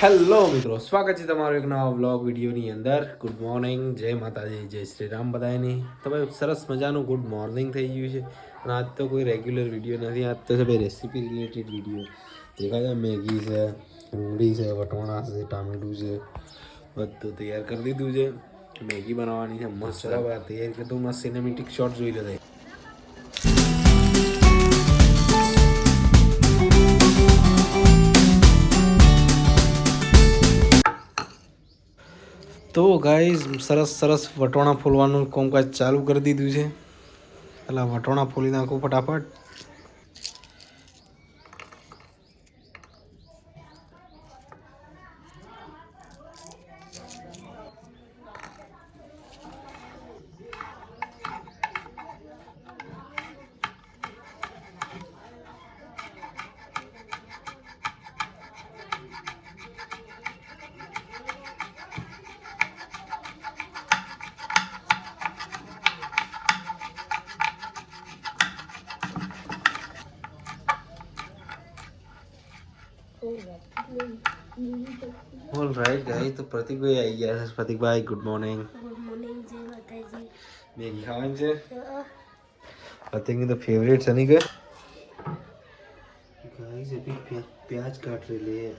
Hello મિત્રો. સ્વાગત છે તમારો એક નવા વ્લોગ વિડીયોની અંદર. ગુડ મોર્નિંગ જય માતાજી જય શ્રી રામ બધાની તમે સરસ મજાનું ગુડ મોર્નિંગ થઈ ગયું છે. અને આજ તો કોઈ રેગ્યુલર વીડિયો નથી. આજ તો છે ભાઈ રેસીપી રિલેટેડ વીડિયો દેખાય છે મેગી છે ડુંગળી છે વટોણા છે ટામેટું છે. બધું તૈયાર કરી દીધું છે. મેગી બનાવવાની છે. મસ્ત તૈયાર કરતું મસ્ત સિનેમેટિક શોટ જોઈ લેતા તો ગાઈઝ સરસ સરસ વટોણા ફોલવાનું કામકાજ ચાલુ કરી દીધું છે. પેલા વટોણા ફોલી નાખું ફટાફટ. ऑल राइट गाइस तो प्रतीक भाई आई गया है। प्रतीक भाई गुड मॉर्निंग गुड मॉर्निंग जय माता हाँ जी मेरी हाँ जी। प्रतीक की तो फेवरेट सनी गाइस अभी प्याज काट रहे हैं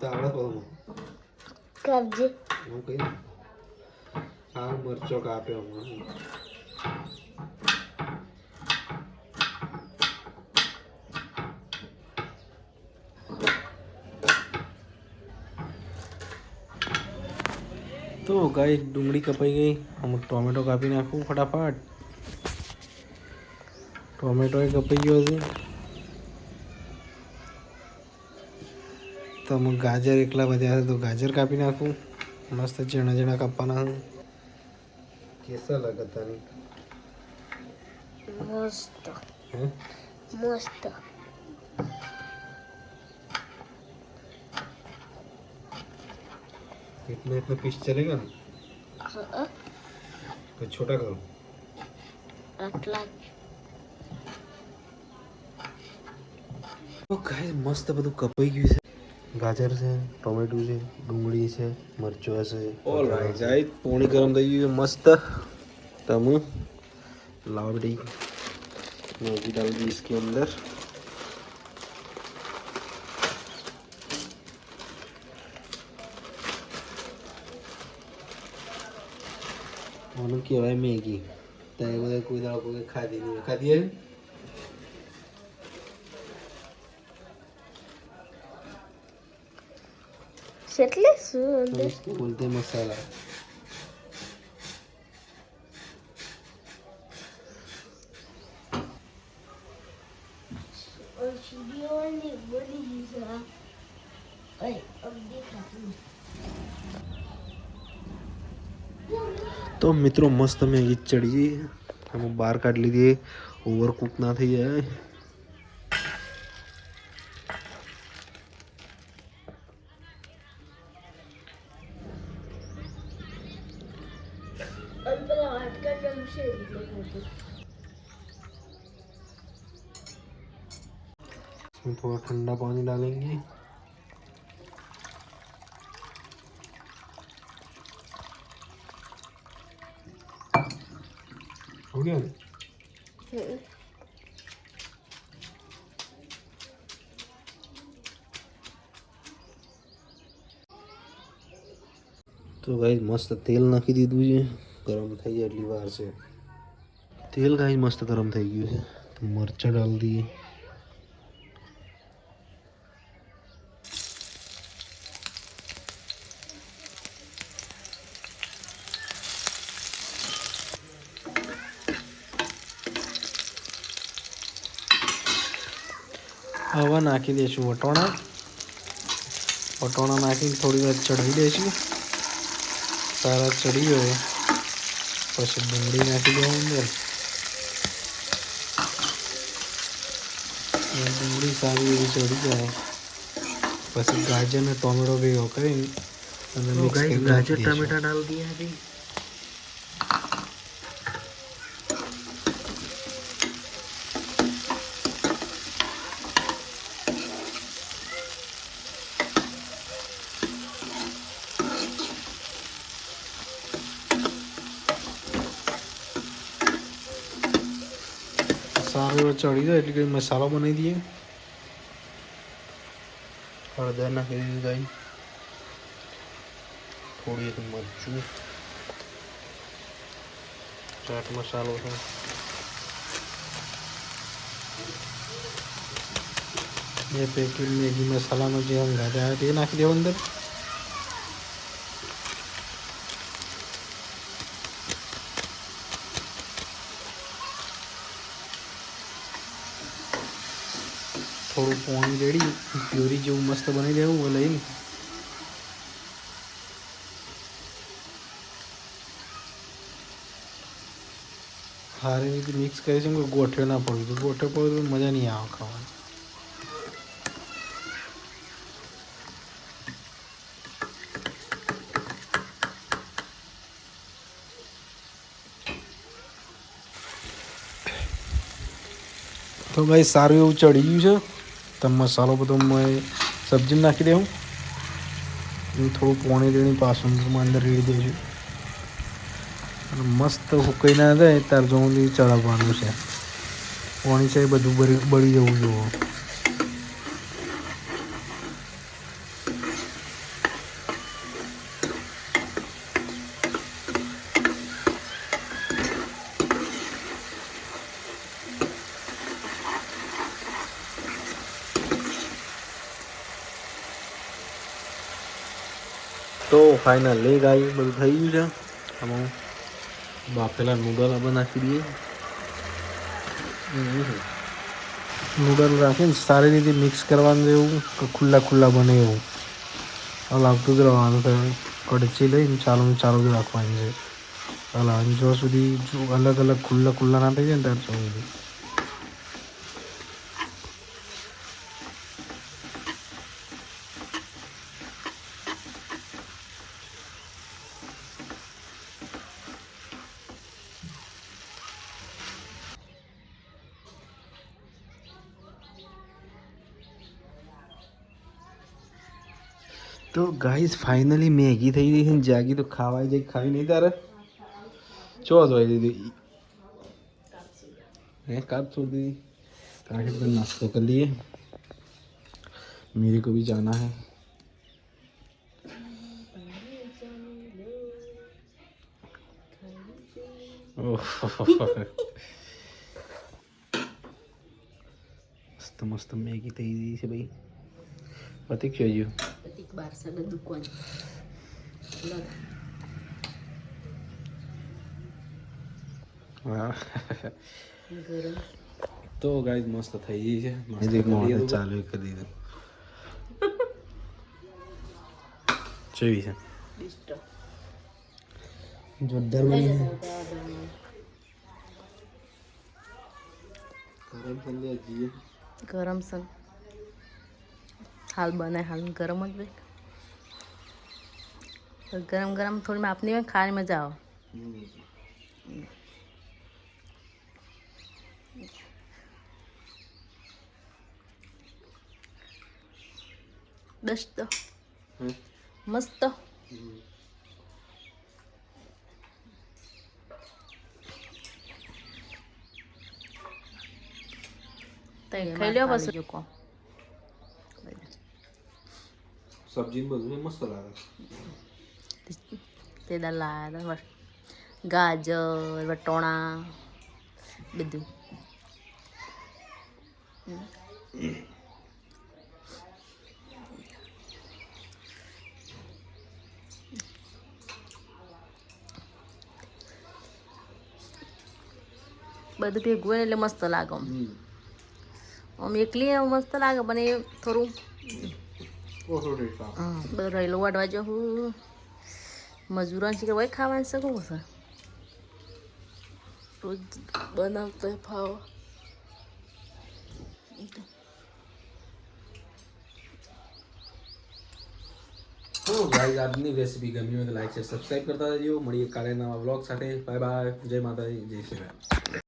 કાપતા આવડે બધું. કાપજે. હું કઈ આ મરચો કાપ્યો હું તો ગાય ડુંગળી કપાઈ ગઈ. અમુક ટોમેટો કાપી નાખું ફટાફટ. ટોમેટો એ કપાઈ ગયો છે. તો અમુક ગાજર એકલા વધ્યા છે તો ગાજર કાપી નાખું મસ્ત ઝીણા ઝીણા કાપવાના છે કેસા લગતા નહીં મસ્ત હે મસ્ત इतना इतना पीस चलेगा ना હા, तो छोटा करो આટલા તો ગાય મસ્ત બધું કપાઈ ગયું છે ગાજર છે ટોમેટું છે ડુંગળી છે મરચો છે ઓલ રાઈટ ગાય પોણી ગરમ થઈ ગયું છે મસ્ત તમે લાવો બેટી मैगी डाल दी इसके अंदर આનું કહેવાય મેગી ત્યાં બધા કોઈ દાડો કોઈ ખાધી નહીં ખાધી तो मित्रों मस्त में चढ़ी हम बाहर काट लीजिए ओवर कुक ना थी है। વાટકા જમશે એટલે ખાતું इसमें थोड़ा ठंडा पानी डालेंगे हो गया ना? હમ. તો ગાઈ મસ્ત તેલ નાખી દીધું છે ગરમ થઈ જાય એટલી વાર છે તેલ ગાઈ મસ્ત ગરમ થઈ ગયું છે તો મરચાં ડાલ દઈએ હવે નાખી દઈશું વટોણા વટોણા નાખીને થોડી વાર ચડવી દઈશું સારા ચડી ગયો પછી ડુંગળી નાખી દઉં અંદર. ડુંગળી સારી એવી ચડી જાય. પછી ગાજર ને ટોમેટો ભેગો કરીને ગાજર ટમેટા ડાલ દિયા સારો એવો ચડી જાય એટલે કે મસાલો બનાવી દઈએ. હળદર નાખી દીધું ગાઈ થોડી એક મરચું. ચાટ મસાલો છે. બે પેકેટ મેગી મસાલાનો જે આવે તે નાખી દેવો અંદર. થોડું પાણી રેડી, પ્યોરી જેવું મસ્ત બની દેવું હોય લઈને. સારી રીતે મિક્સ કરી કે ગોઠવે ના પડવું જોઈએ ગોઠવે પડવું તો મજા નહીં આવે ખાવાની. તો ભાઈ સારું એવું ચડી ગયું છે. તો મસાલો બધો મેં સબ્જી નાખી અને થોડું પોણી રેણી પાછું અંદર રેડી દઉં છું. મસ્ત હુકાઈ ના જાય ત્યાર જો ચડાવવાનું છે. પોણી છે એ બધું બળી જવું જુઓ તો ફાઇનલી ગાઈ બધું થઈ ગયું છે. આમાં બાફેલા નૂડલ આપણે નાખી દઈએ. નૂડલ રાખીને સારી રીતે મિક્સ કરવાનું એવું, કે ખુલ્લા ખુલ્લા બને એવું. હવે લાગતું જ રહેવાનું છે. કડચી લઈને ચાલુ ચાલુ જ રાખવાની છે. હલાવવાની જો સુધી અલગ અલગ ખુલ્લા ખુલ્લા ના થઈ જાય ને ત્યાં સુધી. તો ગાઈસ ફાઇનલી મેગી થઈ ગઈ છે ને જાગી તો ખાવાય જાય ખાવી નહીં તારે ચો જોઈ દીધી હે કાપ છોડ दी काहे पर नाश्ता कर लिए मेरे को भी जाना है ओह મસ્ત મસ્ત મેગી થઈ ગઈ છે ભાઈ પતિક જોયું Barca na. હા Garam. તો ગાઈઝ મસ્ત થઈ ગઈ છે. મોડ ચાલુ કરી દીધું. જેવી છે. જોરદાર બની છે. ગરમ સંધ્યા ગરમ સન હાલ બને હાલ ગરમ જ ભાઈ ગરમ ગરમ થોડી ખાવાની મજા આવે. દસ્ત. મસ્ત. ખાઈ લ્યો પછી. કો સબ્જી બધું મસ્ત લાગે. તે બસ ગાજર વટોણા બધું. બધું ભેગું હોય એટલે મસ્ત લાગે આમ. એકલી મસ્ત લાગે પણ એ થોડું હા, બધું રહેલું વાટવા જવું મજૂરાંચી કે ખાવાની છે? કહું સર રોજ બનાવતો ફાવો તો ગાઈઝ આજની રેસીપી ગમી હોય તો લાઈક શેર સબસ્ક્રાઈબ કરતા રહેજો. મળીએ કાલે નવા બ્લોગ સાથે. બાય બાય જય માતાજી, જય શ્રી રામ.